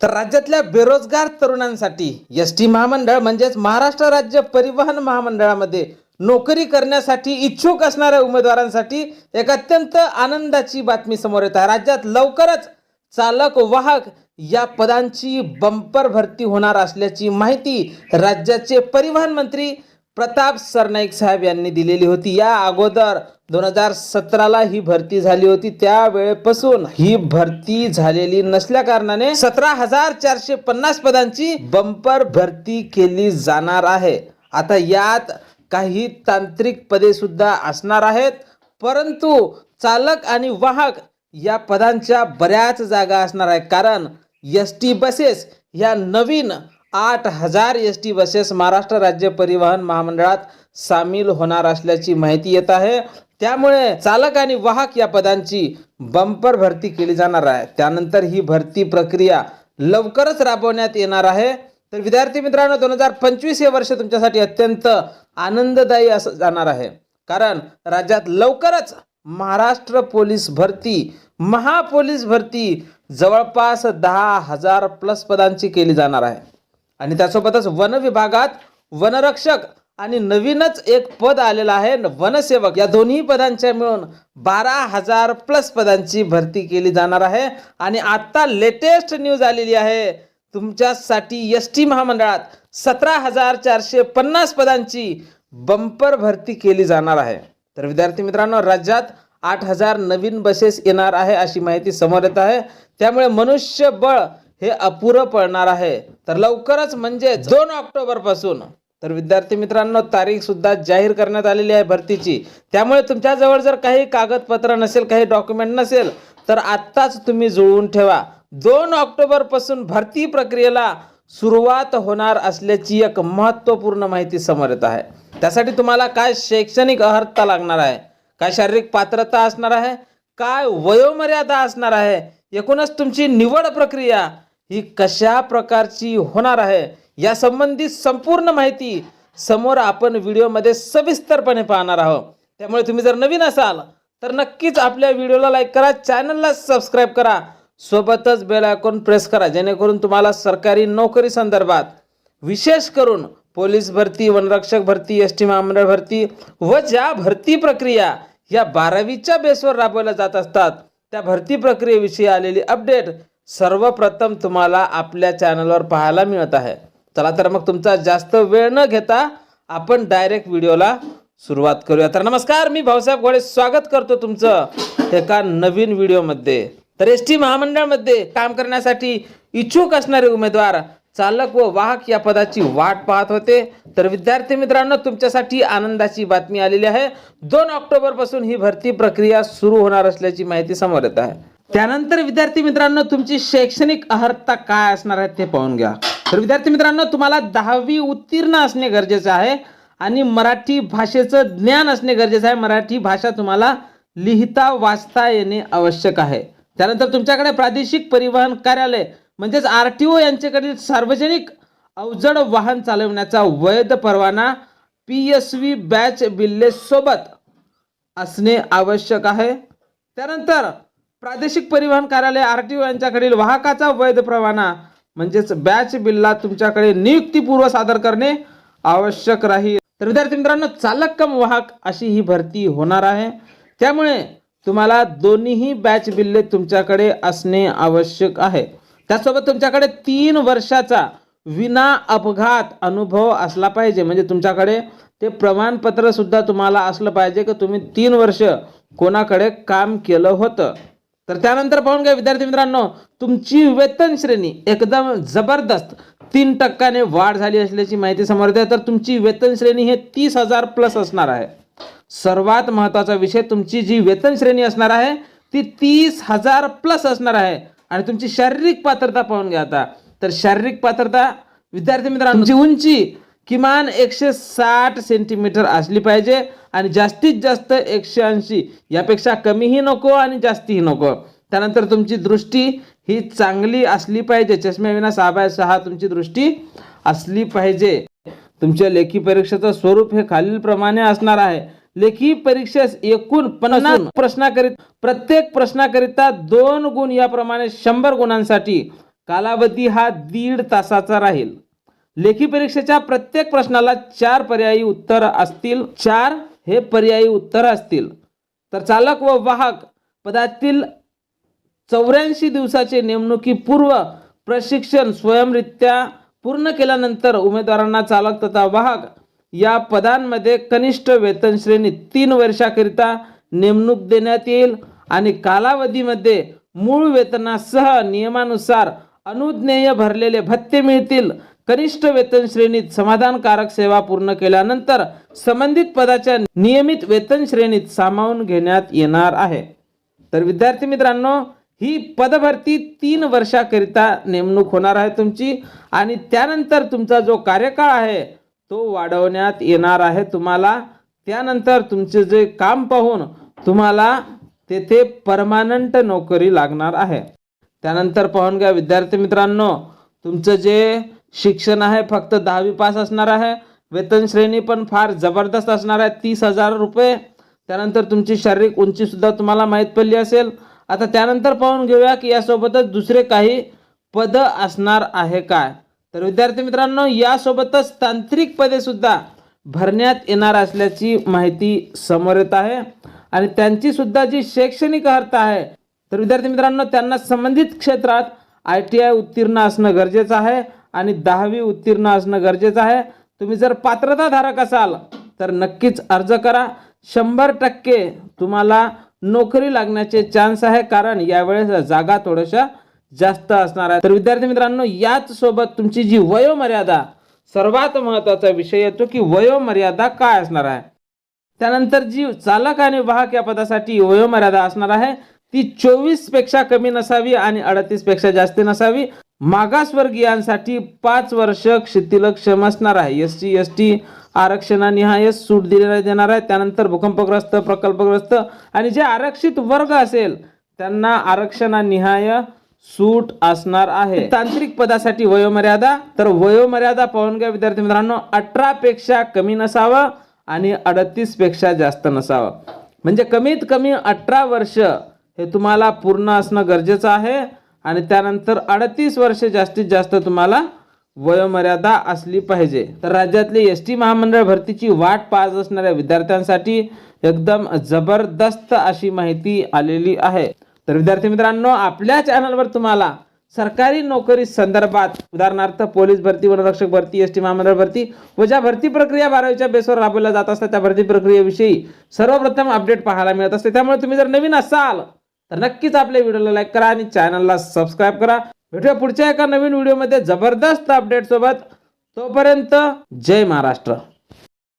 तर राज्यातल्या बेरोजगार तरुणांसाठी एस टी महामंडळ म्हणजेच महाराष्ट्र राज्य परिवहन महामंडळामध्ये नोकरी करण्यासाठी इच्छुक असणाऱ्या उमेदवारांसाठी एक अत्यंत आनंदाची बातमी समोर येत आहे. राज्यात लवकरच चालक वाहक या पदांची बंपर भरती होणार असल्याची माहिती राज्याचे परिवहन मंत्री प्रताप सरनाईक साहेब यांनी दिलेली होती. या अगोदर दोन हजार सतराला ही भरती झाली होती. त्यावेळेपासून ही भरती झालेली नसल्या कारणाने सतरा हजार चारशे पन्नास पदांची बंपर भरती केली जाणार आहे. आता यात काही तांत्रिक पदे सुद्धा असणार आहेत. परंतु चालक आणि वाहक या पदांच्या बऱ्याच जागा असणार आहे कारण एस टी बसेस या नवीन आठ हजार एस टी बसेस महाराष्ट्र राज्य परिवहन महामंडळात सामील होणार असल्याची माहिती येत आहे. त्यामुळे चालक आणि वाहक या पदांची बंपर भरती केली जाणार आहे. त्यानंतर ही भरती प्रक्रिया लवकरच राबवण्यात येणार आहे. तर विद्यार्थी मित्रांनो दोन हजार पंचवीस हे वर्ष तुमच्यासाठी अत्यंत आनंददायी असं जाणार आहे. कारण राज्यात लवकरच महाराष्ट्र पोलीस भरती महापोलीस भरती जवळपास दहा हजार प्लस पदांची केली जाणार आहे. आणि त्यासोबतच वन विभागात वनरक्षक आणि नवीनच एक पद आलेलं आहे. वनसेवक या दोन्ही पदांच्या मिळून बारा हजार प्लस पदांची भरती केली जाणार आहे. आणि आत्ता लेटेस्ट न्यूज आलेली आहे. तुमच्यासाठी एस टी महामंडळात सतरा हजार चारशे पन्नास पदांची बंपर भरती केली जाणार आहे. तर विद्यार्थी मित्रांनो राज्यात आठ हजार नवीन बसेस येणार आहे अशी माहिती समोर येत आहे. त्यामुळे मनुष्यबळ हे अपुरं पडणार आहे. तर लवकरच म्हणजे दोन ऑक्टोबरपासून तर विद्यार्थी मित्रांनो तारीख सुद्धा जाहीर करण्यात आलेली आहे भरतीची. त्यामुळे तुमच्याजवळ जर काही कागदपत्र नसेल काही डॉक्युमेंट नसेल तर आत्ताच तुम्ही जुळवून ठेवा. दोन ऑक्टोबरपासून भरती प्रक्रियेला सुरुवात होणार असल्याची एक महत्त्वपूर्ण माहिती समोर येत आहे. त्यासाठी तुम्हाला काय शैक्षणिक अर्हता लागणार आहे? काय शारीरिक पात्रता असणार आहे? काय वयोमर्यादा असणार आहे? एकूणच तुमची निवड प्रक्रिया ही कशा प्रकारची होणार आहे या संबंधी संपूर्ण माहिती समोर आपण व्हिडिओमध्ये सविस्तरपणे पाहणार आहोत. त्यामुळे तुम्ही जर नवीन असाल तर नक्कीच आपल्या व्हिडिओला लाईक करा चॅनलला सबस्क्राईब करा. सोबतच बेल आयकॉन प्रेस करा जेणेकरून तुम्हाला सरकारी नोकरी संदर्भात विशेष करून पोलीस भरती वनरक्षक भरती एस टी महामंडळ भरती व ज्या भरती प्रक्रिया या बारावीच्या बेसवर राबवल्या जात असतात त्या भरती प्रक्रियेविषयी आलेली अपडेट सर्वप्रथम तुम्हाला आपल्या चॅनलवर पाहायला मिळत आहे. चला तर मग तुमचा जास्त वेळ न घेता आपण डायरेक्ट व्हिडिओला सुरुवात करूया. तर नमस्कार मी भाऊसाहेब घोडे स्वागत करतो तुमचं एका नवीन व्हिडिओमध्ये. तर एस टी महामंडळमध्ये काम करण्यासाठी इच्छुक असणारे उमेदवार चालक व वाहक या पदाची वाट पाहत होते. तर विद्यार्थी मित्रांनो तुमच्यासाठी आनंदाची बातमी आलेली आहे. दोन ऑक्टोबरपासून ही भरती प्रक्रिया सुरू होणार असल्याची माहिती समोर येत आहे. त्यानंतर विद्यार्थी मित्रांनो तुमची शैक्षणिक अर्हता काय असणार आहे ते पाहून घ्या. तर विद्यार्थी मित्रांनो तुम्हाला दहावी उत्तीर्ण असणे गरजेचं आहे आणि मराठी भाषेचं ज्ञान असणे गरजेचं आहे. मराठी भाषा तुम्हाला लिहिता वाचता येणे आवश्यक आहे. त्यानंतर तुमच्याकडे प्रादेशिक परिवहन कार्यालय म्हणजेच आर टी ओ यांच्याकडील सार्वजनिक अवजड वाहन चालवण्याचा वैध परवाना पी एस व्ही बॅच बिल्लेसोबत असणे आवश्यक आहे. त्यानंतर प्रादेशिक परिवहन कार्यालय आर टी ओ यांच्याकडील वाहकाचा वैध परवाना म्हणजेच बॅच बिल्ला तुमच्याकडे नियुक्तीपूर्व सादर करणे आवश्यक राहील. तर विद्यार्थी मित्रांनो चालक कम वाहक अशी ही भरती होणार आहे. त्यामुळे तुम्हाला दोन्हीही बॅच बिल्ले तुमच्याकडे असणे आवश्यक आहे. त्यासोबत तुमच्याकडे तीन वर्षाचा विना अपघात अनुभव असला पाहिजे. म्हणजे तुमच्याकडे ते प्रमाणपत्र सुद्धा तुम्हाला असलं पाहिजे की तुम्ही तीन वर्ष कोणाकडे काम केलं होतं. तर त्यानंतर पाहून घ्या विद्यार्थी मित्रांनो तुमची वेतन श्रेणी एकदम जबरदस्त. तीन टक्क्याने वाढ झाली असल्याची माहिती समोर येते. तर तुमची वेतन श्रेणी हे तीस हजार प्लस असणार आहे. सर्वात महत्त्वाचा विषय तुमची जी वेतन श्रेणी असणार आहे ती तीस हजार प्लस असणार आहे. आणि तुमची शारीरिक पात्रता पाहून घ्या आता. तर शारीरिक पात्रता विद्यार्थी मित्रांनो तुमची उंची किमान एकशे साठ सेंटीमीटर असली पाहिजे आणि जास्तीत जास्त एकशे ऐंशी यापेक्षा कमीही नको आणि जास्तीही नको. त्यानंतर तुमची दृष्टी ही चांगली असली पाहिजे. चष्म्याविना सहा बाय सहा तुमची दृष्टी असली पाहिजे. तुमच्या लेखी परीक्षेचं स्वरूप हे खालीलप्रमाणे असणार आहे. लेखी परीक्षेस एकूण पन्नास प्रश्नाकरित प्रत्येक प्रश्नाकरिता दोन गुण याप्रमाणे शंभर गुणांसाठी. कालावधी हा दीड तासाचा राहील. लेखी परीक्षेच्या प्रत्येक प्रश्नाला चार पर्यायी उत्तर असतील. चार हे पर्यायी उत्तर असतील. तर चालक व वाहक पदातील चौऱ्याऐंशी दिवसाचे नेमणुकीपूर्व प्रशिक्षण स्वयंरित्या पूर्ण केल्यानंतर उमेदवारांना चालक तथा वाहक या पदांमध्ये कनिष्ठ वेतन श्रेणी तीन वर्षाकरिता नेमणूक देण्यात येईल आणि कालावधीमध्ये मूळ वेतनासह नियमानुसार अनुज्ञेय भरलेले भत्ते मिळतील. कनिष्ठ वेतन श्रेणीत समाधानकारक सेवा पूर्ण केल्यानंतर संबंधित पदाच्या नियमित वेतन श्रेणीत सामावून घेण्यात येणार आहे. तर विद्यार्थी मित्रांनो ही पदभरती तीन वर्षाकरिता नेमणूक होणार आहे तुमची आणि त्यानंतर तुमचा जो कार्यकाळ आहे तो वाढवण्यात येणार आहे तुम्हाला. त्यानंतर तुमचे जे काम पाहून तुम्हाला तेथे परमानंट नोकरी लागणार आहे. त्यानंतर पाहून घ्या विद्यार्थी मित्रांनो तुमचं जे शिक्षण आहे फक्त दहावी पास असणार आहे. वेतन श्रेणी पण फार जबरदस्त असणार आहे तीस हजार रुपये. त्यानंतर तुमची शारीरिक उंची सुद्धा तुम्हाला माहीत पडली असेल. आता त्यानंतर पाहून घेऊया की यासोबतच दुसरे काही पद असणार आहे काय? तर विद्यार्थी मित्रांनो यासोबतच तांत्रिक पदे सुद्धा भरण्यात येणार असल्याची माहिती समोर येत आहे. आणि त्यांची सुद्धा जी शैक्षणिक अर्थ आहे तर विद्यार्थी मित्रांनो त्यांना संबंधित क्षेत्रात आय टी आय उत्तीर्ण असणं गरजेचं आहे. आणि दहावी उत्तीर्ण असणं गरजेचं आहे. तुम्ही जर पात्रताधारक असाल तर नक्कीच अर्ज करा. शंभर टक्के तुम्हाला नोकरी लागण्याचे चान्स आहे कारण यावेळेस जागा थोड्याशा जास्त असणार आहे. तर विद्यार्थी मित्रांनो याच सोबत तुमची जी वयोमर्यादा सर्वात महत्त्वाचा विषय येतो की वयोमर्यादा काय असणार आहे. त्यानंतर जी चालक आणि वाहक या पदासाठी वयोमर्यादा असणार आहे ती चोवीसपेक्षा कमी नसावी आणि अडतीसपेक्षा जास्त नसावी. मागासवर्गीयांसाठी पाच वर्ष क्षितिलक्षम असणार आहे. एस टी एस टी आरक्षणानिहाय सूट दिलेला देणार आहे. त्यानंतर भूकंपग्रस्त प्रकल्पग्रस्त आणि जे आरक्षित वर्ग असेल त्यांना आरक्षणानिहाय सूट असणार आहे. तांत्रिक पदासाठी वयोमर्यादा तर वयोमर्यादा पाहून घ्या विद्यार्थी मित्रांनो अठरा पेक्षा कमी नसावं आणि अडतीसपेक्षा जास्त नसावं. म्हणजे कमीत कमी अठरा वर्ष हे तुम्हाला पूर्ण असणं गरजेचं आहे. आणि त्यानंतर अडतीस वर्ष जास्तीत जास्त तुम्हाला वयोमर्यादा असली पाहिजे. तर राज्यातली एस टी महामंडळ भरतीची वाट पाहत असणाऱ्या विद्यार्थ्यांसाठी एकदम जबरदस्त अशी माहिती आलेली आहे. तर विद्यार्थी मित्रांनो आपल्या चॅनलवर तुम्हाला सरकारी नोकरी संदर्भात उदाहरणार्थ पोलीस भरती वनरक्षक भरती एस टी महामंडळ भरती व ज्या भरती प्रक्रिया बारावीच्या बेसवर राबवल्या जात असतात त्या भरती प्रक्रियेविषयी सर्वप्रथम अपडेट पाहायला मिळत असते. त्यामुळे तुम्ही जर नवीन असाल तर नक्कीच आपल्या व्हिडिओला लाईक करा आणि चॅनलला सबस्क्राईब करा. भेटूया पुढच्या एका नवीन व्हिडिओमध्ये. जबरदस्त अपडेट सोबत. तोपर्यंत जय महाराष्ट्र.